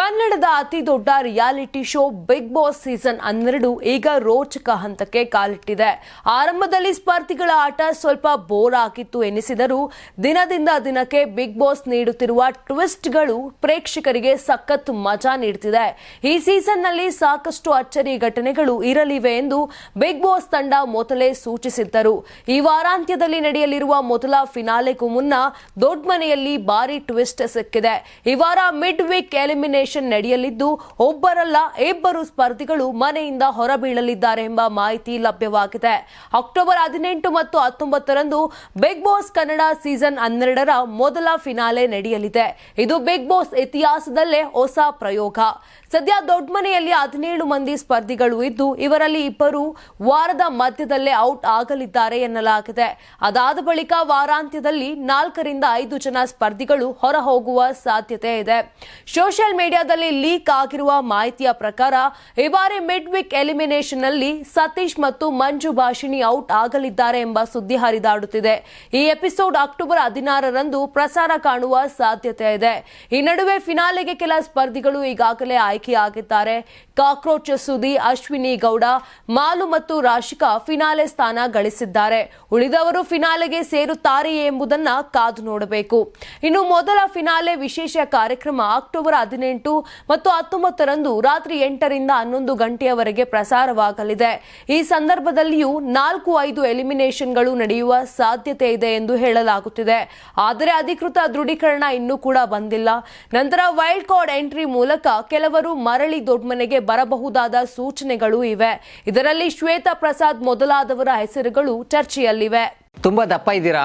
ಕನ್ನಡದ ಅತಿ ದೊಡ್ಡ reality show Bigg Boss season ಹನ್ನೆರಡು ಈಗ ರೋಚಕ ಹಂತಕ್ಕೆ ಕಾಲಿಟ್ಟಿದೆ. ಆರಂಭದಲ್ಲಿ ಸ್ಪರ್ಧಿಗಳ ಆಟ ಸ್ವಲ್ಪ ಬೋರ್ ಆಗಿತ್ತು ಎನಿಸಿದರೂ ದಿನದಿಂದ ದಿನಕ್ಕೆ ಬಿಗ್ ಬಾಸ್ ನೀಡುತ್ತಿರುವ ಟ್ವಿಸ್ಟ್ಗಳು ಪ್ರೇಕ್ಷಕರಿಗೆ ಸಖತ್ ಮಜಾ ನೀಡುತ್ತಿದೆ ಈ ಸೀಸನ್ನಲ್ಲಿ ಸಾಕಷ್ಟು ಅಚ್ಚರಿ ಘಟನೆಗಳು ಇರಲಿವೆ ಎಂದು ಬಿಗ್ ಬಾಸ್ ತಂಡ ಮೊದಲೇ ಸೂಚಿಸಿದ್ದರು. ಈ ವಾರಾಂತ್ಯದಲ್ಲಿ ನಡೆಯಲಿರುವ ಮೊದಲ ಫಿನಾಲೆಗೂ ಮುನ್ನ ದೊಡ್ಡ ಮನೆಯಲ್ಲಿ ಭಾರಿ ಟ್ವಿಸ್ಟ್ ಸಿಕ್ಕಿದೆ. ಈ ವಾರ ಮಿಡ್ ವೀಕ್ ಎಲಿಮಿನೇಷನ್ ನಡೆಯಲಿದ್ದು ಒಬ್ಬರಲ್ಲ, ಇಬ್ಬರು ಸ್ಪರ್ಧಿಗಳು ಮನೆಯಿಂದ ಹೊರಬೀಳಲಿದ್ದಾರೆ ಎಂಬ ಮಾಹಿತಿ ಲಭ್ಯವಾಗಿದೆ. ಅಕ್ಟೋಬರ್ ಹದಿನೆಂಟು ಮತ್ತು ಹತ್ತೊಂಬತ್ತರಂದು ಬಿಗ್ ಬಾಸ್ ಕನ್ನಡ ಸೀಸನ್ ಹನ್ನೆರಡರ ಮೊದಲ ಫಿನಾಲೆ ನಡೆಯಲಿದೆ. ಇದು ಬಿಗ್ ಬಾಸ್ ಇತಿಹಾಸದಲ್ಲೇ ಹೊಸ ಪ್ರಯೋಗ. ಸದ್ಯ ದೊಡ್ಡ ಮನೆಯಲ್ಲಿ ಹದಿನೇಳು ಮಂದಿ ಸ್ಪರ್ಧಿಗಳು ಇದ್ದು, ಇವರಲ್ಲಿ ಇಬ್ಬರು ವಾರದ ಮಧ್ಯದಲ್ಲೇ ಔಟ್ ಆಗಲಿದ್ದಾರೆ ಎನ್ನಲಾಗಿದೆ. ಅದಾದ ಬಳಿಕ ವಾರಾಂತ್ಯದಲ್ಲಿ ನಾಲ್ಕರಿಂದ ಐದು ಜನ ಸ್ಪರ್ಧಿಗಳು ಹೊರ ಹೋಗುವ ಸಾಧ್ಯತೆ ಇದೆ. ಸೋಷಿಯಲ್ ಮೀಡಿಯಾದಲ್ಲಿ ಲೀಕ್ ಆಗಿರುವ ಮಾಹಿತಿಯ ಪ್ರಕಾರ, ಈ ಬಾರಿ ಮಿಡ್ ವಿಕ್ ಎಲಿಮಿನೇಷನ್ನಲ್ಲಿ ಸತೀಶ್ ಮತ್ತು ಮಂಜು ಭಾಷಿಣಿ ಔಟ್ ಆಗಲಿದ್ದಾರೆ ಎಂಬ ಸುದ್ದಿ ಹರಿದಾಡುತ್ತಿದೆ. ಈ ಎಪಿಸೋಡ್ ಅಕ್ಟೋಬರ್ ಹದಿನಾರರಂದು ಪ್ರಸಾರ ಕಾಣುವ ಸಾಧ್ಯತೆ ಇದೆ. ಈ ನಡುವೆ ಫಿನಾಲೆಗೆ ಕೆಲ ಸ್ಪರ್ಧಿಗಳು ಈಗಾಗಲೇ ಆಯ್ಕೆಯಾಗಿದ್ದಾರೆ. ಕಾಕ್ರೋಚ್ ಸುದಿ, ಅಶ್ವಿನಿ ಗೌಡ, ಮಾಲು ಮತ್ತು ರಾಶಿಕಾ ಫಿನಾಲೆ ಸ್ಥಾನ ಗಳಿಸಿದ್ದಾರೆ. ಉಳಿದವರು ಫಿನಾಲೆಗೆ ಸೇರುತ್ತಾರೆಯೇ ಎಂಬುದನ್ನ ಕಾದು ನೋಡಬೇಕು. ಇನ್ನು ಮೊದಲ ಫಿನಾಲೆ ವಿಶೇಷ ಕಾರ್ಯಕ್ರಮ ಅಕ್ಟೋಬರ್ ಹದಿನೆಂಟು ಮತ್ತು ಹತ್ತೊಂಬತ್ತರಂದು ರಾತ್ರಿ ಎಂಟರಿಂದ ಹನ್ನೊಂದು ಗಂಟೆಯವರೆಗೆ ಪ್ರಸಾರವಾಗಲಿದೆ. ಈ ಸಂದರ್ಭದಲ್ಲಿಯೂ ನಾಲ್ಕು ಐದು ಎಲಿಮಿನೇಷನ್ಗಳು ನಡೆಯುವ ಸಾಧ್ಯತೆ ಇದೆ ಎಂದು ಹೇಳಲಾಗುತ್ತಿದೆ. ಆದರೆ ಅಧಿಕೃತ ದೃಢೀಕರಣ ಇನ್ನೂ ಕೂಡ ಬಂದಿಲ್ಲ. ನಂತರ ವೈಲ್ಡ್ ಕಾರ್ಡ್ ಎಂಟ್ರಿ ಮೂಲಕ ಕೆಲವರು ಮರಳಿ ದೊಡ್ಮನೆಗೆ ಬರಬಹುದಾದ ಸೂಚನೆಗಳು ಇವೆ. ಇದರಲ್ಲಿ ಶ್ವೇತಾ ಪ್ರಸಾದ್ ಮೊದಲಾದವರ ಹೆಸರುಗಳು ಚರ್ಚೆಯಲ್ಲಿವೆ. ತುಂಬಾ ದಪ್ಪ ಇದ್ದೀರಾ?